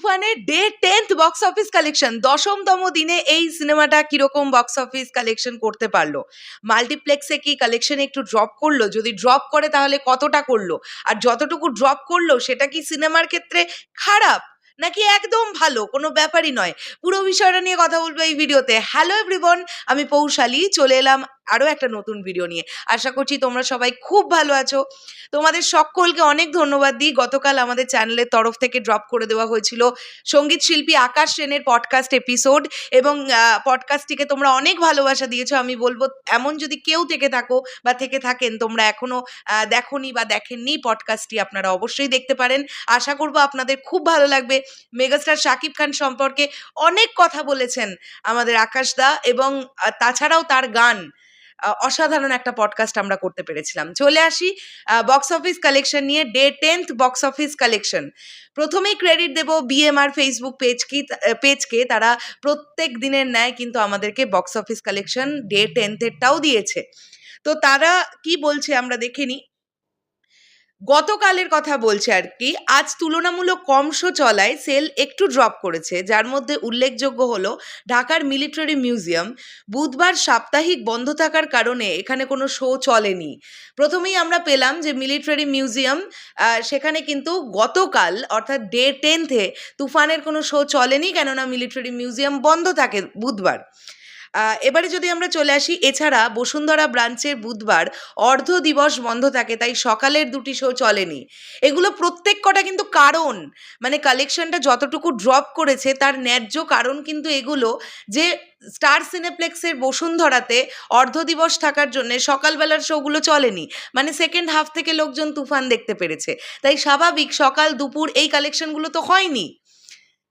তুফানের day tenth box office collection দশমতম দিনে এই সিনেমাটা কীরকম বক্স অফিস কালেকশন করতে পারল? মাল্টিপ্লেক্সে কি কালেকশন একটু ড্রপ করল? যদি ড্রপ করে তাহলে কতটা করল? আর যতটুকু ড্রপ করল, সেটা কি সিনেমার ক্ষেত্রে খারাপ? নাকি একদম ভালো? কোনো ব্যাপারই নয়। পুরো বিষয়টা নিয়ে কথা বলব এই ভিডিওতে। হ্যালো এভরিবন আমি পৌশালী। চলে এলাম আরও একটা নতুন ভিডিও নিয়ে। আশা করছি তোমরা সবাই খুব ভালো আছো। তোমাদের সকলকে অনেক ধন্যবাদ দিই। গতকাল আমাদের চ্যানেলের তরফ থেকে ড্রপ করে দেওয়া হয়েছিল সংগীত শিল্পী আকাশ সেনের পডকাস্ট এপিসোড এবং পডকাস্টটিকে তোমরা অনেক ভালোবাসা দিয়েছ। আমি বলব এমন যদি কেউ থেকে থাকো বা থেকে থাকেন তোমরা এখনও আহ, দেখোনি বা দেখেননি পডকাস্টটি আপনারা অবশ্যই দেখতে পারেন। আশা করব আপনাদের খুব ভালো লাগবে। মেগাস্টার শাকিব খান সম্পর্কে অনেক কথা বলেছেন আমাদের আকাশ দা এবং তাছাড়াও তার গান। অসাধারণ একটা পডকাস্ট আমরা করতে পেরেছিলাম। চলে আসি বক্স অফিস কালেকশন নিয়ে day tenth box office collection প্রথমেই ক্রেডিট দেব বিএমআর ফেসবুক পেজ কি পেজকে তারা প্রত্যেক দিনের ন্যায় কিন্তু আমাদেরকে বক্স অফিস কালেকশন ডে টেন্থেরটাও দিয়েছে। তো তারা কি বলছে আমরা দেখে নিই। গতকালের কথা বলছে আর কি, আজ তুলনামূলক কম শো চলায় সেল একটু ড্রপ করেছে, যার মধ্যে উল্লেখযোগ্য হলো ঢাকার মিলিটারি মিউজিয়াম। বুধবার সাপ্তাহিক বন্ধ থাকার কারণে এখানে কোনো শো চলেনি। প্রথমেই আমরা পেলাম যে মিলিটারি মিউজিয়াম সেখানে কিন্তু গতকাল, অর্থাৎ ডে টেন্থে তুফানের কোনো শো চলেনি, কেননা মিলিটারি মিউজিয়াম বন্ধ থাকে বুধবার। এবারে যদি আমরা চলে আসি, এছাড়া বসুন্ধরা ব্রাঞ্চের বুধবার অর্ধ দিবস বন্ধ থাকে, তাই সকালের দুটি শো চলেনি। এগুলো প্রত্যেক কটা কিন্তু কারণ। মানে কালেকশনটা যতটুকু ড্রপ করেছে, তার ন্যায্য কারণ কিন্তু এগুলো যে স্টার সিনেপ্লেক্সের বসুন্ধরাতে অর্ধ দিবস থাকার জন্য সকালবেলার শোগুলো চলেনি। মানে সেকেন্ড হাফ থেকে লোকজন তুফান দেখতে পেরেছে। তাই স্বাভাবিক সকাল দুপুর এই কালেকশনগুলো তো হয়নি।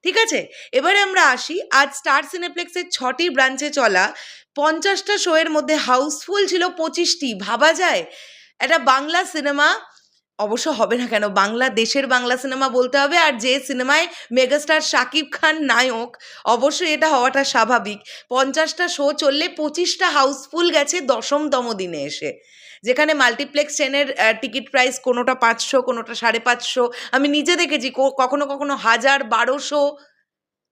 ঠিক আছে? এবারে আমরা আসি, আজ স্টার সিনেপ্লেক্সের ছটি ব্রাঞ্চে চলা। পঞ্চাশটা শোয়ের মধ্যে হাউসফুল ছিল পঁচিশটি, ভাবা যায়? একটা বাংলা সিনেমা অবশ্য হবে না কেন? বাংলা দেশের বাংলা সিনেমা বলতে হবে আর যে সিনেমায় মেগাস্টার শাকিব খান নায়ক, অবশ্যই এটা হওয়াটা স্বাভাবিক। পঞ্চাশটা শো চললে পঁচিশটা হাউসফুল গেছে দশমতম দিনে এসে। যেখানে মাল্টিপ্লেক্স চেনের টিকিট প্রাইস কোনোটা পাঁচশো, কোনোটা সাড়ে পাঁচশো। আমি নিজে দেখেছি কখনো কখনো হাজার বারোশো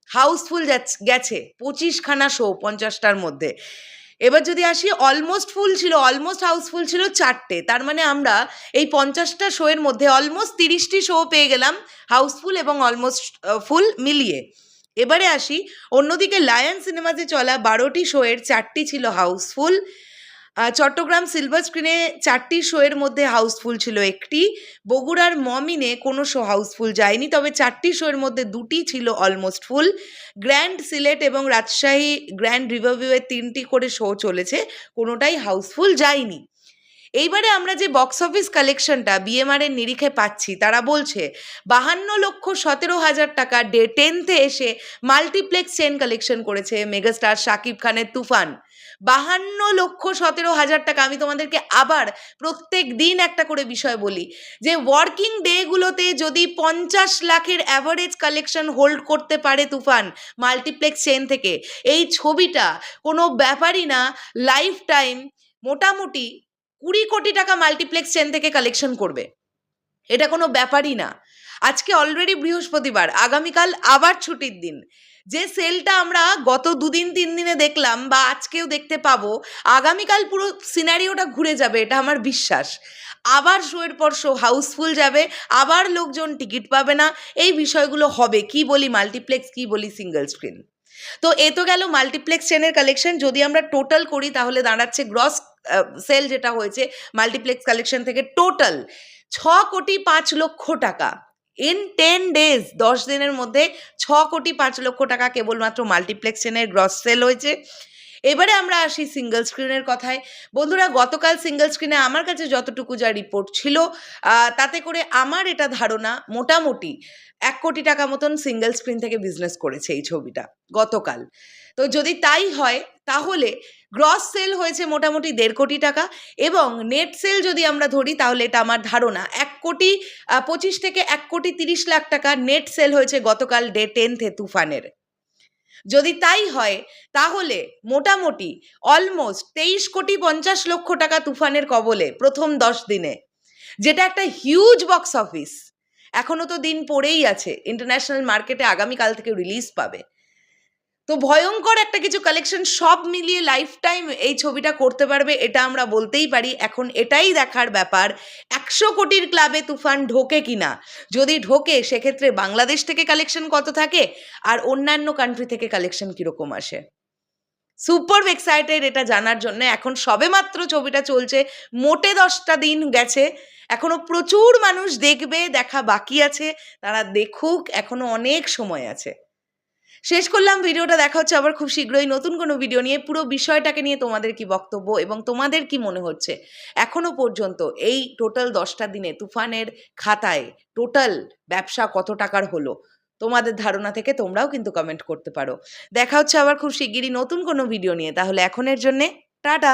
হাউসফুল গেছে। পঁচিশখানা শো পঞ্চাশটার মধ্যে। এবার যদি আসি অলমোস্ট ফুল ছিল অলমোস্ট হাউসফুল ছিল চারটে। তার মানে আমরা এই পঞ্চাশটা শোয়ের মধ্যে অলমোস্ট তিরিশটি শো পেয়ে গেলাম হাউসফুল এবং অলমোস্ট ফুল মিলিয়ে। এবারে আসি, অন্যদিকে লায়ন সিনেমাতে চলা বারোটি শোয়ের চারটি ছিল হাউসফুল চট্টগ্রাম সিলভার স্ক্রিনে চারটি শোয়ের মধ্যে হাউসফুল ছিল একটি। বগুড়ার মমিনে কোনো শো হাউসফুল যায়নি, তবে চারটি শোয়ের মধ্যে দুটি ছিল অলমোস্ট ফুল গ্র্যান্ড সিলেট এবং রাজশাহী গ্র্যান্ড রিভারভিউয়ে তিনটি করে শো চলেছে, কোনোটাই হাউসফুল যায়নি। এইবারে আমরা যে বক্স অফিস কালেকশনটা বিএমআর এর নিরিখে পাচ্ছি, তারা বলছে, বাহান্ন লক্ষ সতেরো হাজার টাকা ডে টেন্থে এসে মাল্টিপ্লেক্স চেন কালেকশন করেছে মেগাস্টার শাকিব খানের তুফান। বাহান্ন লক্ষ সতেরো হাজার টাকা, আমি তোমাদেরকে আবার প্রত্যেক দিন একটা করে বিষয় বলি, যে ওয়ার্কিং ডেগুলোতে যদি পঞ্চাশ লাখের অ্যাভারেজ কালেকশন হোল্ড করতে পারে তুফান মাল্টিপ্লেক্স চেন থেকে, এই ছবিটা কোনো ব্যাপারই না লাইফ টাইম মোটামুটি কুড়ি কোটি টাকা মাল্টিপ্লেক্স চেন থেকে কালেকশন করবে। এটা কোনো ব্যাপারই না। আজকে অলরেডি বৃহস্পতিবার, আগামীকাল আবার ছুটির দিন। যে সেলটা আমরা গত দুদিন, তিন দিনে দেখলাম বা আজকেও দেখতে পাবো, আগামীকাল পুরো সিনারিওটা ঘুরে যাবে, এটা আমার বিশ্বাস। আবার শোয়ের পর শো হাউসফুল যাবে, আবার লোকজন টিকিট পাবে না, এই বিষয়গুলো হবে। কি বলি মাল্টিপ্লেক্স কি বলি সিঙ্গেল স্ক্রিন তো এ তো গেল মাল্টিপ্লেক্স চেনের কালেকশন যদি আমরা টোটাল করি, তাহলে দাঁড়াচ্ছে গ্রস সেল যেটা হয়েছে মাল্টিপ্লেক্স কালেকশন থেকে টোটাল ছ কোটি পাঁচ লক্ষ টাকা। ইন টেন ডেজ দশ দিনের মধ্যে ছ কোটি পাঁচ লক্ষ টাকা কেবলমাত্র মাল্টিপ্লেক্স চেনের গ্রস সেল হয়েছে। এবারে আমরা আসি সিঙ্গেল স্ক্রিনের কথায়। বন্ধুরা, গতকাল সিঙ্গেল স্ক্রিনে আমার কাছে যতটুকু যা রিপোর্ট ছিল তাতে করে আমার এটা ধারণা মোটামুটি এক কোটি টাকা মতন সিঙ্গেল স্ক্রিন থেকে বিজনেস করেছে এই ছবিটা গতকাল। তো যদি তাই হয়, তাহলে গ্রস সেল হয়েছে মোটামুটি দেড় কোটি টাকা এবং নেট সেল যদি আমরা ধরি, তাহলে এটা আমার ধারণা। এক কোটি পঁচিশ থেকে এক কোটি তিরিশ লাখ টাকা নেট সেল হয়েছে গতকাল ডে টেন্থে তুফানের। যদি তাই হয়, তাহলে মোটামুটি অলমোস্ট তেইশ কোটি পঞ্চাশ লক্ষ টাকা তুফানের কবলে প্রথম দশ দিনে। যেটা একটা হিউজ বক্স অফিস এখনও তো দিন পড়েই আছে। ইন্টারন্যাশনাল মার্কেটে আগামীকাল থেকে রিলিজ পাবে। তো ভয়ঙ্কর একটা কিছু কালেকশন সব মিলিয়ে লাইফ টাইম এই ছবিটা করতে পারবে, এটা আমরা বলতেই পারি। এখন এটাই দেখার ব্যাপার, একশো কোটির ক্লাবে তুফান ঢোকে কিনা? যদি ঢোকে, সেক্ষেত্রে বাংলাদেশ থেকে কালেকশন কত থাকে? আর অন্যান্য কান্ট্রি থেকে কালেকশন কীরকম আসে? সুপার এক্সাইটেড এটা জানার জন্য। এখন সবেমাত্র ছবিটা চলছে, মোটে দশটা দিন গেছে। এখনও প্রচুর মানুষ দেখবে, দেখা বাকি আছে। তারা দেখুক, এখনও অনেক সময় আছে। শেষ করলাম, ভিডিওটা দেখা হচ্ছে আবার খুব শীঘ্রই। নতুন কোনো ভিডিও নিয়ে পুরো বিষয়টাকে নিয়ে তোমাদের কি বক্তব্য এবং তোমাদের কি মনে হচ্ছে? এখনও পর্যন্ত এই টোটাল দশটা দিনে তুফানের খাতায় টোটাল ব্যবসা কত টাকার হলো, তোমাদের ধারণা থেকে তোমরাও কিন্তু কমেন্ট করতে পারো। দেখা হচ্ছে আবার খুব শিগগিরই নতুন কোনো ভিডিও নিয়ে। তাহলে এখনের জন্যে টাটা!